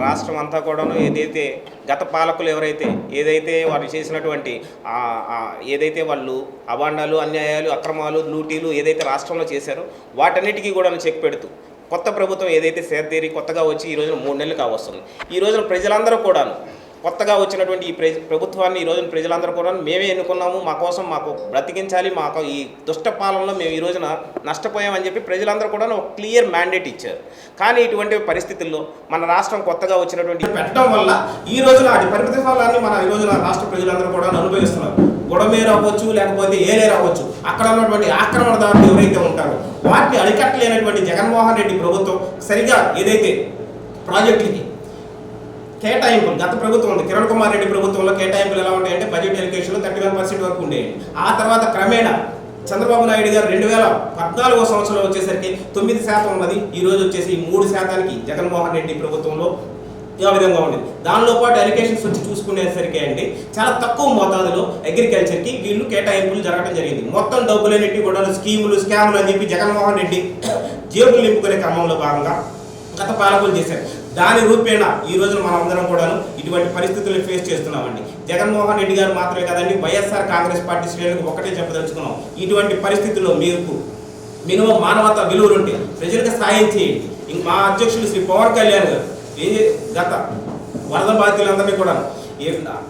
రాష్ట్రం అంతా కూడాను ఏదైతే గత పాలకులు ఎవరైతే ఏదైతే వారు చేసినటువంటి ఏదైతే వాళ్ళు అవాండాలు అన్యాయాలు అక్రమాలు లూటీలు ఏదైతే రాష్ట్రంలో చేశారో వాటన్నిటికీ కూడా చెక్ పెడుతూ కొత్త ప్రభుత్వం ఏదైతే సేర్తీరి కొత్తగా వచ్చి ఈ రోజున మూడు నెలలు కావస్తుంది. ఈ రోజున ప్రజలందరూ కూడాను కొత్తగా వచ్చినటువంటి ఈ ప్ర- ప్రభుత్వాన్ని ఈ రోజున ప్రజలందరూ కూడా మేమే ఎన్నుకున్నాము మా కోసం మాకు బ్రతికించాలి మాకు ఈ దుష్ట పాలనలో మేము ఈ రోజున నష్టపోయామని చెప్పి ప్రజలందరూ కూడా ఒక క్లియర్ మ్యాండేట్ ఇచ్చారు. కానీ ఇటువంటి పరిస్థితుల్లో మన రాష్ట్రం కొత్తగా వచ్చినటువంటి పెట్టడం వల్ల ఈ రోజున అది పరిమితి ఫలాన్ని మన ఈ రోజున రాష్ట్ర ప్రజలందరూ కూడా అనుభవిస్తున్నారు. గొడమేరు అవ్వచ్చు లేకపోతే ఏలేరు రావచ్చు అక్కడ ఉన్నటువంటి ఆక్రమణదారులు ఎవరైతే ఉంటారో వాటిని అరికట్టలేనటువంటి జగన్మోహన్ రెడ్డి ప్రభుత్వం సరిగా ఏదైతే ప్రాజెక్టులకి కేటాయింపులు. గత ప్రభుత్వం ఉంది. కిరణ్ కుమార్ రెడ్డి ప్రభుత్వంలో కేటాయింపులు ఎలా ఉంటాయంటే బడ్జెట్ ఎలికేషన్లో థర్టీ వన్ పర్సెంట్ వరకు ఉండేవి. ఆ తర్వాత క్రమేణా చంద్రబాబు నాయుడు గారు రెండు వేల పద్నాలుగో సంవత్సరంలో వచ్చేసరికి తొమ్మిది శాతం ఉన్నది. ఈ రోజు వచ్చేసి మూడు శాతానికి జగన్మోహన్ రెడ్డి ప్రభుత్వంలో ఆ విధంగా ఉండేది దానిలో పాటు ఎలికేషన్స్ వచ్చి చూసుకునేసరికి అండి చాలా తక్కువ మోతాదులో అగ్రికల్చర్కి వీళ్ళు కేటాయింపులు జరగడం జరిగింది. మొత్తం డబ్బులన్నిటి కూడా స్కీములు స్కాములు అని చెప్పి జగన్మోహన్ రెడ్డి జేబులు నింపుకునే క్రమంలో భాగంగా గత పాలకులు చేశారు. దాని రూపేణ ఈ రోజున మనం అందరం కూడాను ఇటువంటి పరిస్థితులు ఫేస్ చేస్తున్నామండి. జగన్మోహన్ రెడ్డి గారు మాత్రమే కదండి వైఎస్ఆర్ కాంగ్రెస్ పార్టీ శ్రేణులకు ఒకటే చెప్పదలుచుకున్నాం. ఇటువంటి పరిస్థితుల్లో మీకు మినిమం మానవత విలువలుంటే ప్రజలకు సాయం చేయండి. ఇంక మా అధ్యక్షులు శ్రీ పవన్ కళ్యాణ్ గారు ఏం గత వరద బాధితులందరినీ కూడా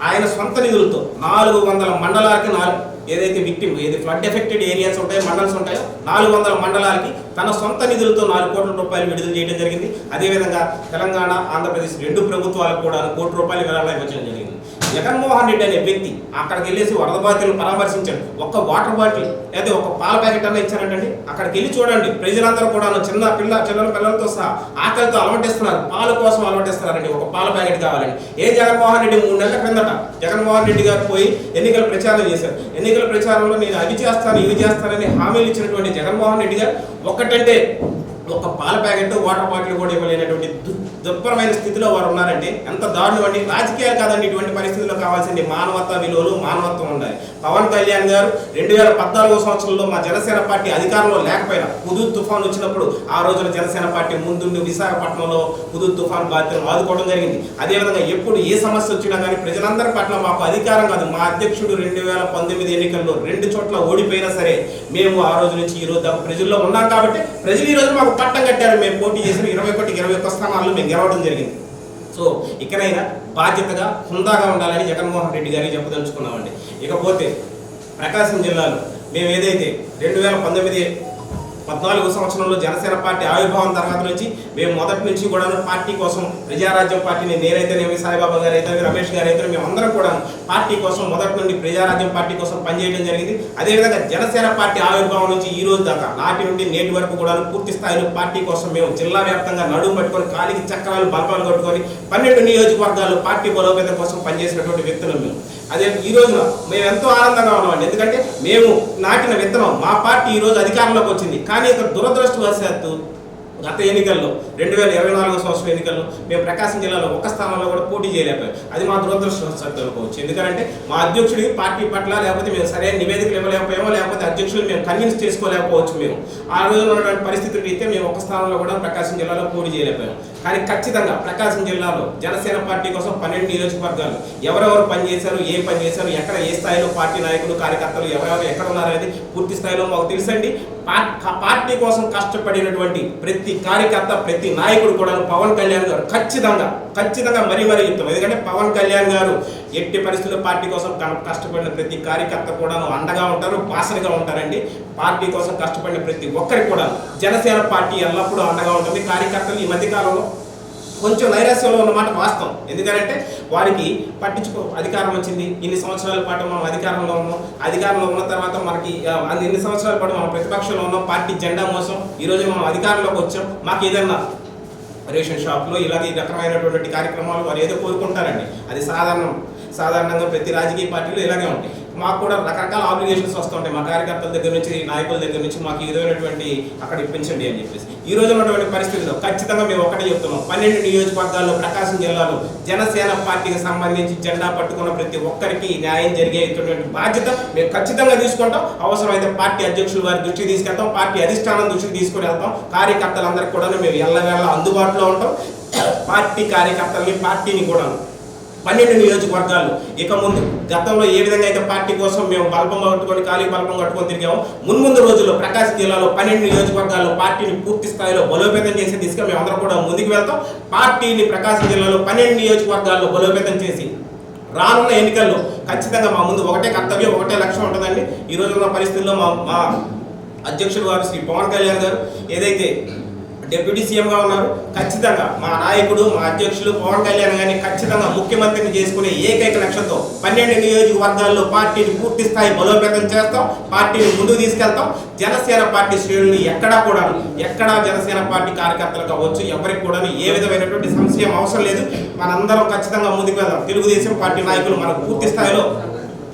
ఆయన సొంత నిధులతో నాలుగు వందల మండలాలకి నాలుగు ఏదైతే విక్టిమ్ ఏది ఫ్లడ్ ఎఫెక్టెడ్ ఏరియాస్ ఉంటాయో మండల్స్ ఉంటాయో నాలుగు వందల మండలాలకి తన సొంత నిధులతో నాలుగు కోట్ల రూపాయలు విడుదల చేయడం జరిగింది. అదేవిధంగా తెలంగాణ ఆంధ్రప్రదేశ్ రెండు ప్రభుత్వాలకు కూడా కోటి రూపాయలు విరాళాలు ఇవ్వడం జరిగింది. జగన్మోహన్ రెడ్డి అనే వ్యక్తి అక్కడికి వెళ్ళేసి వరద బాధితులను పరామర్శించాడు. ఒక్క వాటర్ బాటిల్ లేదా ఒక పాల ప్యాకెట్ అన్న ఇచ్చారంటండి. అక్కడికి వెళ్ళి చూడండి. ప్రజలందరూ కూడా చిన్న పిల్ల చిన్న పిల్లలతో సహా ఆకలితో అలవటిస్తున్నారు పాల కోసం అలవటిస్తున్నారండి ఒక పాల ప్యాకెట్ కావాలండి. ఏ జగన్మోహన్ రెడ్డి మూడు నెలల క్రిందట జగన్మోహన్ రెడ్డి గారు పోయి ఎన్నికల ప్రచారం చేశారు. ఎన్నికల ప్రచారంలో నేను అవి చేస్తాను ఇవి చేస్తానని హామీలు ఇచ్చినటువంటి జగన్మోహన్ రెడ్డి గారు ఒక్కటంటే ఒక పాల ప్యాకెట్ వాటర్ బాటిల్ కూడా ఇవ్వలేనటువంటి దు- దుర్భరమైన స్థితిలో వారు ఉన్నారంటే ఎంత దారుణం అండి. రాజకీయాలు కాదండి. ఇటువంటి పరిస్థితుల్లో కావాల్సింది మానవత్వ విలువలు మానవత్వం ఉండాలి. పవన్ కళ్యాణ్ గారు రెండు వేల పద్నాలుగో సంవత్సరంలో మా జనసేన పార్టీ అధికారంలో లేకపోయినా హుదూ తుఫాన్ వచ్చినప్పుడు ఆ రోజున జనసేన పార్టీ ముందుండి విశాఖపట్నంలో హుదూ తుఫాన్ బాధితులను ఆదుకోవడం జరిగింది. అదేవిధంగా ఎప్పుడు ఏ సమస్య వచ్చినా కానీ ప్రజలందరి పట్ల మాకు అధికారం కాదు. మా అధ్యక్షుడు రెండు వేల పంతొమ్మిది ఎన్నికల్లో రెండు చోట్ల ఓడిపోయినా సరే మేము ఆ రోజు నుంచి ఈ రోజు దాకా ప్రజల్లో ఉన్నాం కాబట్టి ప్రజలు ఈ రోజు మాకు పట్టం కట్టారు. మేము పోటీ చేసిన ఇరవై ఒకటి ఇరవై ఒక్క స్థానాల్లో మేము గెలవడం జరిగింది. సో ఇకనైనా బాధ్యతగా హుందాగా ఉండాలని జగన్మోహన్ రెడ్డి గారికి చెప్పదలుచుకున్నామండి. ఇకపోతే ప్రకాశం జిల్లాలో మేము ఏదైతే రెండు వేల పంతొమ్మిది పద్నాలుగు సంవత్సరంలో జనసేన పార్టీ ఆవిర్భావం తర్వాత నుంచి మేము మొదటి నుంచి కూడా పార్టీ కోసం ప్రజారాజ్యం పార్టీని నేనైతేనేమి సాయిబాబా గారు అయితే రమేష్ గారు అయితే మేము అందరం కూడా పార్టీ కోసం మొదటి నుండి ప్రజారాజ్యం పార్టీ కోసం పనిచేయడం జరిగింది. అదేవిధంగా జనసేన పార్టీ ఆవిర్భావం నుంచి ఈ రోజు దాకా నాటి నుండి నేటి వరకు కూడా పూర్తి స్థాయిలో పార్టీ కోసం మేము జిల్లా వ్యాప్తంగా నడుము పట్టుకొని కాలికి చక్రాలు బలపాలు కొట్టుకొని పన్నెండు నియోజకవర్గాల్లో పార్టీ బలోపేతం కోసం పనిచేసినటువంటి వ్యక్తులు మేము. అదే ఈ రోజున మేము ఎంతో ఆనందంగా ఉన్నామండి. ఎందుకంటే మేము నాటిన విత్తనం మా పార్టీ ఈరోజు అధికారంలోకి వచ్చింది. కానీ ఇక్కడ దురదృష్టవశాత్తు గత ఎన్నికల్లో రెండు వేల ఇరవై నాలుగో సంవత్సరం ఎన్నికల్లో మేము ప్రకాశం జిల్లాలో ఒక స్థానంలో కూడా పోటీ చేయలేకపోయాం. అది మా దురదృష్టవశాత్తు అనుకోవచ్చు. ఎందుకంటే మా అధ్యక్షుడికి పార్టీ పట్ల లేకపోతే మేము సరైన నివేదికలు ఇవ్వలేకపోయామో లేకపోతే అధ్యక్షులు మేము కన్విన్స్ చేసుకోలేకపోవచ్చు మేము. ఆ రోజున ఉన్నటువంటి పరిస్థితులు అయితే మేము ఒక స్థానంలో కూడా ప్రకాశం జిల్లాలో పోటీ చేయలేకపోయాం. కానీ ఖచ్చితంగా ప్రకాశం జిల్లాలో జనసేన పార్టీ కోసం పన్నెండు నియోజకవర్గాలు ఎవరెవరు పనిచేశారు ఏం పని చేశారు ఎక్కడ ఏ స్థాయిలో పార్టీ నాయకులు కార్యకర్తలు ఎవరెవరు ఎక్కడ ఉన్నారనేది పూర్తి స్థాయిలో మాకు తెలుసండి. పార్టీ కోసం కష్టపడినటువంటి ప్రతి కార్యకర్త ప్రతి నాయకుడు కూడా పవన్ కళ్యాణ్ గారు ఖచ్చితంగా ఖచ్చితంగా మరీ మరీ చెప్తాం. ఎందుకంటే పవన్ కళ్యాణ్ గారు ఎట్టి పరిస్థితుల్లో పార్టీ కోసం క- కష్టపడిన ప్రతి కార్యకర్త కూడా అండగా ఉంటారు బాసరిగా ఉంటారండి. పార్టీ కోసం కష్టపడిన ప్రతి ఒక్కరికి కూడా జనసేన పార్టీ ఎల్లప్పుడూ అండగా ఉంటుంది. కార్యకర్తలు ఈ మధ్యకాలంలో కొంచెం నైరాశ్యంలో ఉన్నమాట వాస్తవం. ఎందుకంటే వారికి పట్టించుకో అధికారం వచ్చింది. ఇన్ని సంవత్సరాల పాటు మనం అధికారంలో ఉన్నాం. అధికారంలో ఉన్న తర్వాత మనకి ఎన్ని సంవత్సరాల పాటు మనం ప్రతిపక్షంలో ఉన్నాం. పార్టీ జెండా మోసం. ఈరోజు మనం అధికారంలోకి వచ్చాం. మాకు ఏదన్నా రేషన్ షాప్లో ఇలాగే రకమైనటువంటి కార్యక్రమాలు వారు ఏదో కోరుకుంటారండి. అది సాధారణం. సాధారణంగా ప్రతి రాజకీయ పార్టీలో ఇలాగే ఉంటాయి. మాకు కూడా రకరకాల ఆబ్లిగేషన్స్ వస్తుంటాయి. మా కార్యకర్తల దగ్గర నుంచి నాయకుల దగ్గర నుంచి మాకు ఈ విధమైనటువంటి అక్కడ ఇప్పించండి అని చెప్పేసి. ఈ రోజు ఉన్నటువంటి పరిస్థితిలో ఖచ్చితంగా మేము ఒకటే చెప్తున్నాం. పన్నెండు నియోజకవర్గాల్లో ప్రకాశం జిల్లాలో జనసేన పార్టీకి సంబంధించి జెండా పట్టుకున్న ప్రతి ఒక్కరికి న్యాయం జరిగేటువంటి బాధ్యత మేము ఖచ్చితంగా తీసుకుంటాం. అవసరమైతే పార్టీ అధ్యక్షుల వారి దృష్టికి తీసుకెళ్తాం. పార్టీ అధిష్టానం దృష్టికి తీసుకుని వెళ్తాం. కార్యకర్తలందరికీ కూడా మేము ఎల్లవేళ అందుబాటులో ఉంటాం. పార్టీ కార్యకర్తల్ని పార్టీని కూడా పన్నెండు నియోజకవర్గాలు. ఇక ముందు గతంలో ఏ విధంగా అయితే పార్టీ కోసం మేము బల్బం కట్టుకొని ఖాళీ బల్బం కట్టుకొని తిరిగామో మున్ముందు రోజుల్లో ప్రకాశం జిల్లాలో పన్నెండు నియోజకవర్గాల్లో పార్టీని పూర్తి స్థాయిలో బలోపేతం చేసే దిశగా మేము అందరం కూడా ముందుకు వెళ్తాం. పార్టీని ప్రకాశం జిల్లాలో పన్నెండు నియోజకవర్గాల్లో బలోపేతం చేసి రానున్న ఎన్నికల్లో ఖచ్చితంగా మా ముందు ఒకటే కర్తవ్యం ఒకటే లక్ష్యం ఉంటుందండి. ఈ రోజు ఉన్న పరిస్థితుల్లో మా మా అధ్యక్షుడు వారు శ్రీ పవన్ కళ్యాణ్ గారు ఏదైతే డిప్యూటీ సీఎంగా ఉన్నారు. ఖచ్చితంగా మా నాయకుడు మా అధ్యక్షులు పవన్ కళ్యాణ్ గారిని ఖచ్చితంగా ముఖ్యమంత్రిని చేసుకునే ఏకైక లక్ష్యంతో పన్నెండు నియోజకవర్గాల్లో పార్టీని పూర్తి స్థాయి బలోపేతం చేస్తాం. పార్టీని ముందుకు తీసుకెళ్తాం. జనసేన పార్టీ శ్రేణులు ఎక్కడా కూడా ఎక్కడా జనసేన పార్టీ కార్యకర్తలు కావచ్చు ఎవరికి కూడా ఏ విధమైనటువంటి సంశయం అవసరం లేదు. మనందరం ఖచ్చితంగా ముందుకు వెళ్దాం. తెలుగుదేశం పార్టీ నాయకులు మనకు పూర్తి స్థాయిలో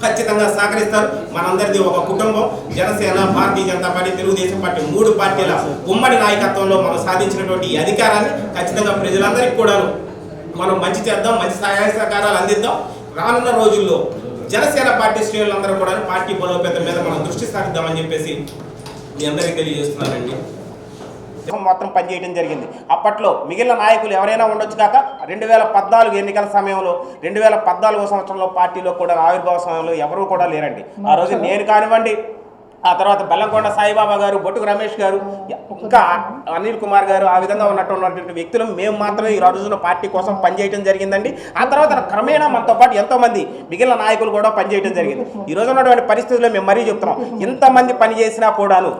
ఖచ్చితంగా సహకరిస్తారు. మనందరిది ఒక కుటుంబం. జనసేన భారతీయ జనతా పార్టీ తెలుగుదేశం పార్టీ మూడు పార్టీల ఉమ్మడి నాయకత్వంలో మనం సాధించినటువంటి అధికారాన్ని ఖచ్చితంగా ప్రజలందరికీ కూడాను మనం మంచి చేద్దాం మంచి సహాయ సహకారాలు అందిద్దాం. రానున్న రోజుల్లో జనసేన పార్టీ శ్రేణులందరూ కూడా పార్టీ బలోపేతం మీద మనం దృష్టి సాధిద్దామని చెప్పేసి మీ అందరికీ తెలియజేస్తున్నారండి మొత్తం పనిచేయడం జరిగింది. అప్పట్లో మిగిలిన నాయకులు ఎవరైనా ఉండొచ్చు కాక రెండు వేల పద్నాలుగు ఎన్నికల సమయంలో రెండు వేల పద్నాలుగో సంవత్సరంలో పార్టీలో కూడా ఆవిర్భావ సమయంలో ఎవరు కూడా లేరండి. ఆ రోజు నేను కానివ్వండి ఆ తర్వాత బెల్లంకొండ సాయిబాబా గారు బొట్టుకు రమేష్ గారు ఇంకా అనిల్ కుమార్ గారు ఆ విధంగా ఉన్నటువంటి వ్యక్తులు మేము మాత్రమే ఈ రోజున పార్టీ కోసం పనిచేయడం జరిగిందండి. ఆ తర్వాత క్రమేణా మనతో పాటు ఎంతో మంది మిగిలిన నాయకులు కూడా పనిచేయడం జరిగింది. ఈ రోజు ఉన్నటువంటి పరిస్థితుల్లో మేము మరీ చెప్తున్నాం. ఇంతమంది పని చేసినా కూడాను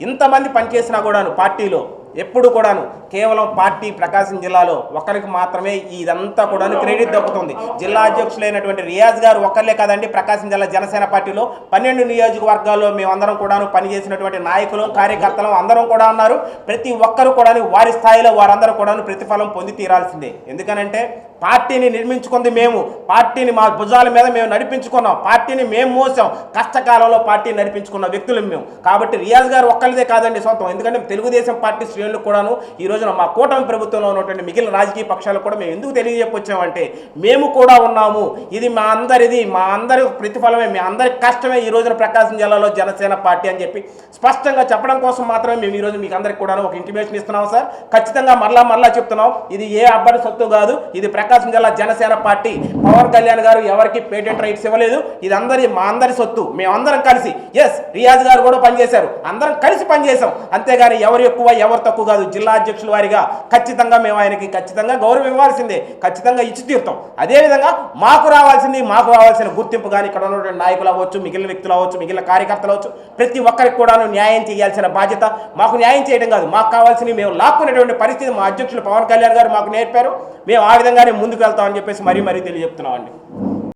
ఇంతమంది పనిచేసినా కూడాను పార్టీలో ఎప్పుడు కూడాను కేవలం పార్టీ ప్రకాశం జిల్లాలో ఒకరికి మాత్రమే ఇదంతా కూడాను క్రెడిట్ దక్కుతుంది. జిల్లా అధ్యక్షులైనటువంటి రియాజ్ గారు ఒక్కర్లే కాదండి ప్రకాశం జిల్లా జనసేన పార్టీలో పన్నెండు నియోజకవర్గాల్లో మేమందరం కూడాను పనిచేసినటువంటి నాయకులు కార్యకర్తలు అందరం కూడా ఉన్నారు. ప్రతి ఒక్కరు కూడా వారి స్థాయిలో వారందరూ కూడాను ప్రతిఫలం పొంది తీరాల్సిందే. ఎందుకనంటే పార్టీని నిర్మించుకుంది మేము. పార్టీని మా భుజాల మీద మేము నడిపించుకున్నాం. పార్టీని మేము మోసాం. కష్టకాలంలో పార్టీని నడిపించుకున్న వ్యక్తులు మేము. కాబట్టి రియాజ్ గారు ఒక్కరిదే కాదండి సొంతం. ఎందుకంటే తెలుగుదేశం పార్టీ శ్రేణులు కూడాను ఈ రోజున మా కూటమి ప్రభుత్వంలో ఉన్నటువంటి మిగిలిన రాజకీయ పక్షాలు కూడా మేము ఎందుకు తెలియజెప్పొచ్చామంటే మేము కూడా ఉన్నాము. ఇది మా అందరిది. మా అందరి ప్రతిఫలమే. మీ అందరి కష్టమే ఈ రోజున ప్రకాశం జిల్లాలో జనసేన పార్టీ అని చెప్పి స్పష్టంగా చెప్పడం కోసం మాత్రమే మేము ఈ రోజు మీకు అందరికి కూడా ఒక ఇంటిమేషన్ ఇస్తున్నాం సార్. ఖచ్చితంగా మరలా మరలా చెప్తున్నాం. ఇది ఏ అబ్బడి సొత్తు కాదు. ఇది ప్రకాశం జిల్లా జనసేన పార్టీ పవన్ కళ్యాణ్ గారు ఎవరికి పేటెంట్ రైట్స్ ఇవ్వలేదు. ఇది అందరి మా అందరి సొత్తు. మేమందరం కలిసి ఎస్ రియాజ్ గారు కూడా పనిచేశారు. అందరం కలిసి పనిచేశాం. అంతేగాని ఎవరు ఎక్కువ ఎవరు తక్కువ కాదు. జిల్లా అధ్యక్షుల వారిగా ఖచ్చితంగా మేము ఆయనకి ఖచ్చితంగా గౌరవం ఇవ్వాల్సిందే. ఖచ్చితంగా ఇచ్చి తీరుతాం. అదేవిధంగా మాకు రావాల్సింది మాకు రావాల్సిన గుర్తింపు కానీ ఇక్కడ ఉన్నటువంటి నాయకులు అవ్వచ్చు మిగిలిన వ్యక్తులు అవ్వచ్చు మిగిలిన కార్యకర్తలు అవ్వచ్చు ప్రతి ఒక్కరికి కూడా న్యాయం చేయాల్సిన బాధ్యత మాకు న్యాయం చేయడం కాదు. మాకు కావాల్సిన మేము లాక్కునేటువంటి పరిస్థితి మా అధ్యక్షులు పవన్ కళ్యాణ్ గారు మాకు నేర్పారు. మేము ఆ విధంగానే ముందుకు వెళ్తామని చెప్పేసి మరీ మరీ తెలియజెప్తున్నామండి